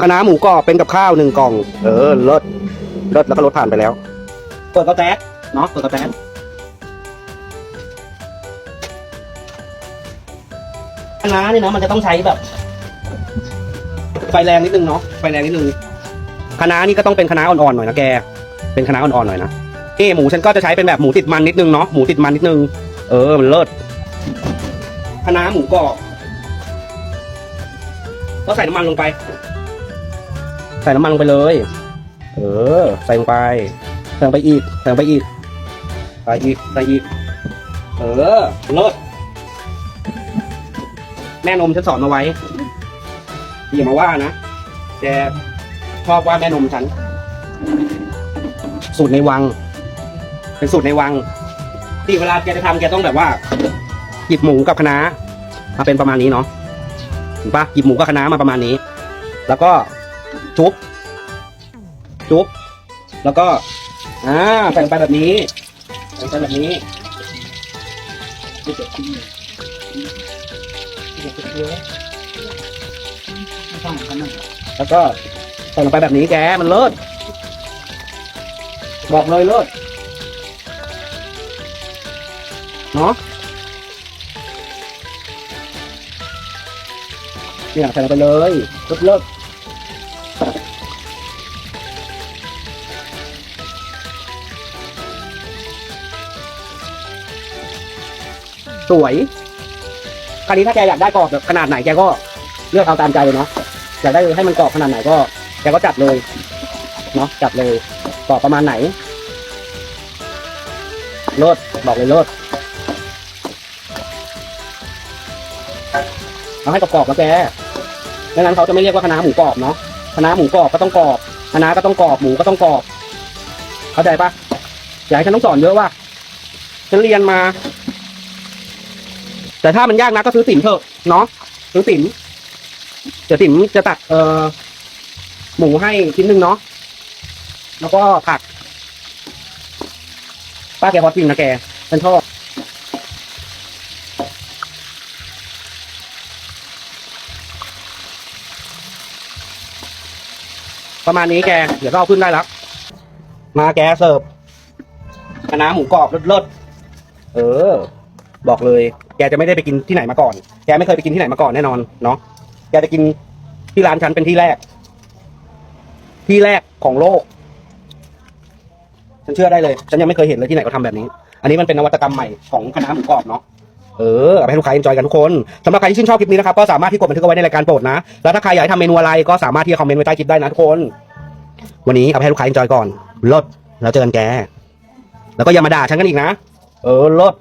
คณะน้าหมูกรอบเป็นกับข้าวหนึ่งกล่อง เออเลิศเลิศแล้วก็รถผ่านไปแล้ว เปิดกระแตกเนาะเปิดกระแตกคณะน้านี่เนาะมันจะต้องใช้แบบ ไฟแรงนิดนึงเนาะไฟแรงนิดนึงคณะน้านี่ก็ต้องเป็นคณะน้าอ่อนๆหน่อยนะแก เป็นคณะน้าอ่อนๆหน่อยนะเอ้หมูฉันก็จะใช้เป็นแบบหมูติดมันนิดนึงเนาะหมูติดมันนิดนึง เออมันเลิศคณะน้าหมูกรอบก็ใส่น้ำมันลงไป ใส่น้ำมันลงไปเลย เออ ใส่ลงไปใส่ลงไปอีกใส่ลงไปอีกใส่อีกใส่อีก เออเลิศแม่นมฉันสอนมาไว้อย่ามาว่านะแกชอบว่าแม่นมฉัน สูตรในวัง เป็นสูตรในวัง ที่เวลาแกจะทำแกต้องแบบว่า หยิบหมูกับคะน้ามาเป็นประมาณนี้เนาะเห็นปะหยิบหมูกับคะน้ามาประมาณนี้ แล้วก็ จุ๊บจุ๊บแล้วก็อ่าใส่ลงไปแบบนี้ใส่ลงไปแบบนี้แล้วก็ใส่ลงไปแบบนี้แกมันเลิศบอกเลยเลิศเนาะเนี่ยใส่ลงไปเลยเลิศเลิศ สวยคราวนี้ถ้าแกอยากได้กรอบแบบขนาดไหนแกก็เลือกเอาตามใจเลยเนาะอยากได้ให้มันกรอบขนาดไหนก็แกก็จัดเลยเนาะจัดเลยกรอบประมาณไหนเลิศบอกเลยเลิศเอาให้กรอบๆแล้วแกไม่งั้นเขาจะไม่เรียกว่าคณะหมูกรอบเนาะคณะหมูกรอบก็ต้องกรอบคณะก็ต้องกรอบหมูก็ต้องกรอบ เข้าใจปะอยากให้ฉันต้องสอนเยอะว่าฉันเรียนมา แต่ถ้ามันยากนะก็ซื้อติ๋มเถอะเนาะซื้อติ๋มเดี๋ยวติ๋มจะตัดเอ่อหมูให้ชิ้นหนึ่งเนาะแล้วก็ผัก ป้าแกพอจริงนะแกฉันชอบประมาณนี้แก เดี๋ยวเอาขึ้นได้แล้ว มาแกเสิร์ฟคณะน้าหมูกรอบเลิศๆเออ บอกเลย แกจะไม่ได้ไปกินที่ไหนมาก่อน แกไม่เคยไปกินที่ไหนมาก่อนแน่นอนเนาะ แกจะกินที่ร้านฉันเป็นที่แรก ที่แรกของโลก ฉันเชื่อได้เลย ฉันยังไม่เคยเห็นเลยที่ไหนเขาทำแบบนี้ อันนี้มันเป็นนวัตกรรมใหม่ของคณะหมูกรอบเนาะ เออเอาไปให้ลูกค้าเอนจอยกันทุกคนสำหรับใครที่ชื่นชอบคลิปนี้นะครับ ก็สามารถที่กดบันทึกเอาไว้ในรายการโปรดนะ แล้วถ้าใครอยากให้ทำเมนูอะไรก็สามารถที่จะคอมเมนต์ไว้ใต้คลิปได้นะทุกคน วันนี้เอาไปให้ลูกค้าเอนจอยก่อนลดแล้วเจอกันแก แล้วก็อย่ามาด่าฉันกันอีกนะ เออลด